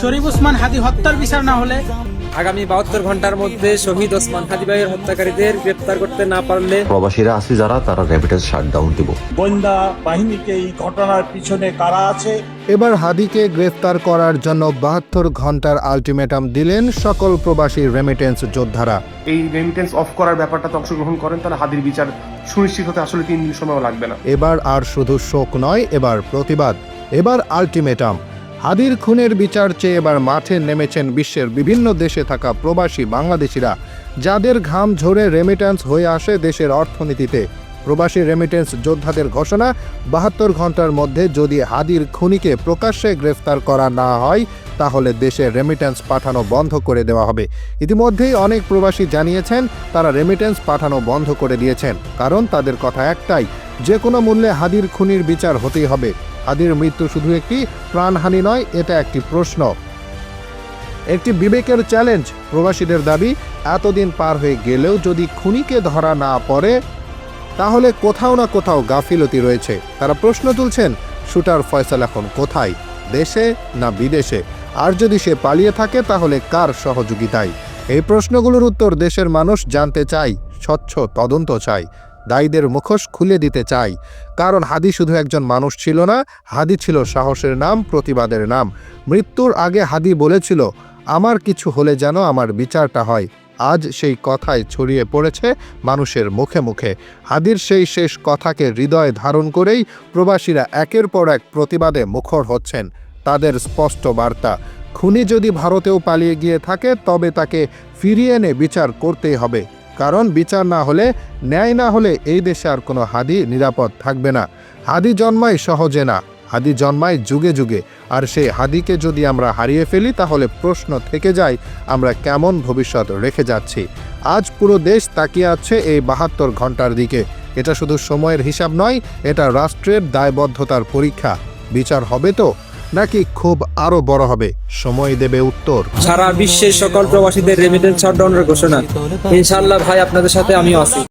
শরীফ ওসমান হাদি হত্যার বিচার না হলে? আগামী বাহাত্তর ঘণ্টার মধ্যে শহীদ ওসমান হাদি ভাইয়ের হত্যাকারীদের গ্রেপ্তার করতে না পারলে প্রবাসীরা আছে যারা তারা র্যাপিডেন্স শাটডাউন দিব। গোয়েন্দা বাহিনীকে এই ঘটনার পিছনে কারা আছে? এবার হাদিকে গ্রেফতার করার জন্য বাহাত্তর ঘণ্টার আলটিমেটাম দিলেন সকল প্রবাসী রেমিটেন্স যোদ্ধারা। এই রেমিটেন্স অফ করার ব্যাপারটাতে অংশগ্রহণ করেন তাহলে হাদির বিচার সুনিশ্চিত হতে আসলে তিন দিন সময়ও লাগবে না। এবার আর শুধু শোক নয় এবার প্রতিবাদ এবার আলটিমেটাম হাদির খুনের বিচার চেয়ে এবার মাঠে নেমেছেন বিশ্বের বিভিন্ন দেশে থাকা প্রবাসী বাংলাদেশিরা, যাদের ঘাম ঝরে রেমিটেন্স হয়ে আসে দেশের অর্থনীতিতে। প্রবাসী রেমিটেন্স যোদ্ধাদের ঘোষণা, বাহাত্তর ঘণ্টার মধ্যে যদি হাদির খুনিকে প্রকাশ্যে গ্রেফতার করা না হয়, তাহলে দেশে রেমিটেন্স পাঠানো বন্ধ করে দেওয়া হবে। ইতিমধ্যেই অনেক প্রবাসী জানিয়েছেন, তারা রেমিটেন্স পাঠানো বন্ধ করে দিয়েছেন। কারণ তাদের কথা একটাই, যে কোনো মূল্যে হাদির খুনির বিচার হতেই হবে। হাদির মৃত্যু শুধু একটি প্রাণহানি নয়, এটা একটি প্রশ্ন। একটি বিবেকের চ্যালেঞ্জ, প্রবাসীদের দাবি, এতদিন পার হয়ে গেলেও যদি খুনিকে ধরা না পড়ে, তাহলে কোথাও না কোথাও গাফিলতি রয়েছে। তারা প্রশ্ন তুলছেন, শুটার ফয়সাল এখন কোথায়? দেশে না বিদেশে? আর যদি সে পালিয়ে থাকে, তাহলে কার সহযোগিতায়? এই প্রশ্নগুলোর উত্তর দেশের মানুষ জানতে চাই স্বচ্ছ তদন্ত চাই দায়ীদের মুখোশ খুলে দিতে চাই। কারণ হাদি শুধু একজন মানুষ ছিল না, হাদি ছিল সাহসের নাম, প্রতিবাদের নাম। মৃত্যুর আগে হাদি বলেছিল, আমার কিছু হলে যেন আমার বিচারটা হয়। আজ সেই কথায় ছড়িয়ে পড়েছে মানুষের মুখে মুখে। হাদির সেই শেষ কথাকে হৃদয়ে ধারণ করেই প্রবাসীরা একের পর এক প্রতিবাদে মুখর হচ্ছেন। তাদের স্পষ্ট বার্তা, খুনি যদি ভারতেও পালিয়ে গিয়ে থাকে, তবে তাকে ফিরিয়ে এনে বিচার করতেই হবে। কারণ বিচার না হলে, ন্যায় না হলে এই দেশে আর কোনো হাদি নিরাপদ থাকবে না। হাদি জন্মায় সহজে না, হাদি জন্মায় যুগে যুগে। আর সেই হাদিকে যদি আমরা হারিয়ে ফেলি, তাহলে প্রশ্ন থেকে যায়, আমরা কেমন ভবিষ্যৎ রেখে যাচ্ছি। আজ পুরো দেশ তাকিয়ে আছে এই বাহাত্তর ঘণ্টার দিকে। এটা শুধু সময়ের হিসাব নয়, এটা রাষ্ট্রের দায়বদ্ধতার পরীক্ষা। বিচার হবে তো? নাকি খুব আরও বড় হবে? সময় দেবে উত্তর। সারা বিশ্বের সকল প্রবাসীদের রেমিটেন্স শাটডাউনের ঘোষণা। ইনশাআল্লাহ ভাই, আপনাদের সাথে আমিও আছি।